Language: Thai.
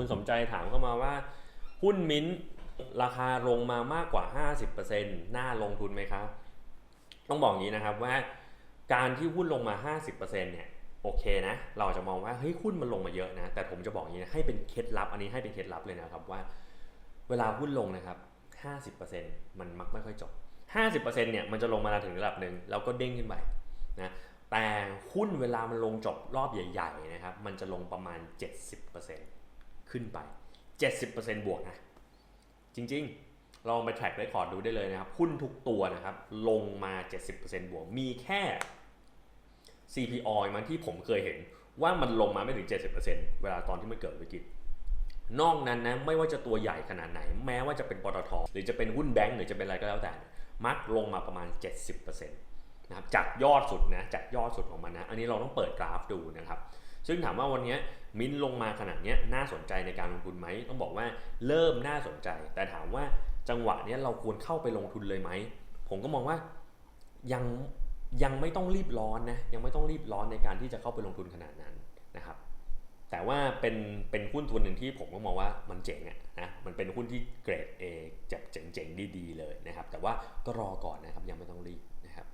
คุณสมใจถามเข้ามาว่า หุ้นมิ้นท์ราคาลงมามากกว่า 50%น่าลงทุนไหมครับ ต้องบอกอย่างนี้นะครับว่าการที่หุ้นลงมา 50%เนี่ยโอเคนะ เราจะมองว่าเฮ้ยหุ้นมันลงมาเยอะนะ แต่ผมจะบอกอย่างนี้นะให้เป็นเคล็ดลับอันนี้ให้เป็นเคล็ดลับเลยนะครับว่า เวลาหุ้นลงนะครับ 50%มันมักไม่ค่อยจบ 50%เนี่ยมันจะลงมาถึงระดับหนึ่งแล้วก็เด้งขึ้นไปนะแต่หุ้นเวลามันลงจบรอบใหญ่ๆนะครับมันจะลงประมาณ 70% ขึ้นไป 70%บวกนะ จริงๆ ลองไป track record ดูได้เลยนะครับหุ้นทุกตัวนะครับ ลงมา 70%บวก มีแค่ CPO มันที่ผมเคยเห็นว่ามันลงมาไม่ถึง 70%เวลาตอนที่มันเกิดวิกฤตนอกนั้นนะไม่ว่าจะตัวใหญ่ขนาดไหน แม้ว่าจะเป็นปตทหรือจะเป็นหุ้นแบงก์หรือจะเป็นอะไรก็แล้วแต่ มักลงมาประมาณ 70%นะครับจากยอดสุดนะจากยอดสุดของมันนะ อันนี้เราต้องเปิดกราฟดูนะครับ ซึ่งถามว่าวันนี้มิ้นลงมาขนาดนี้น่าสนใจในการลงทุนไหมต้องบอกว่าเริ่มน่าสนใจ แต่ถามว่าจังหวะนี้เราควรเข้าไปลงทุนเลยไหม ผมก็มองว่ายังยังไม่ต้องรีบร้อนนะยังไม่ต้องรีบร้อนในการที่จะเข้าไปลงทุนขนาดนั้นนะครับ แต่ว่าเป็นเป็นหุ้นตัวหนึ่งที่ผมก็มองว่ามันเจ๋งอะนะมันเป็นหุ้นที่เกรด A เจ๋งเจ๋งๆดีๆเลยนะครับ แต่ว่าก็รอก่อนนะครับยังไม่ต้องรีบนะครับ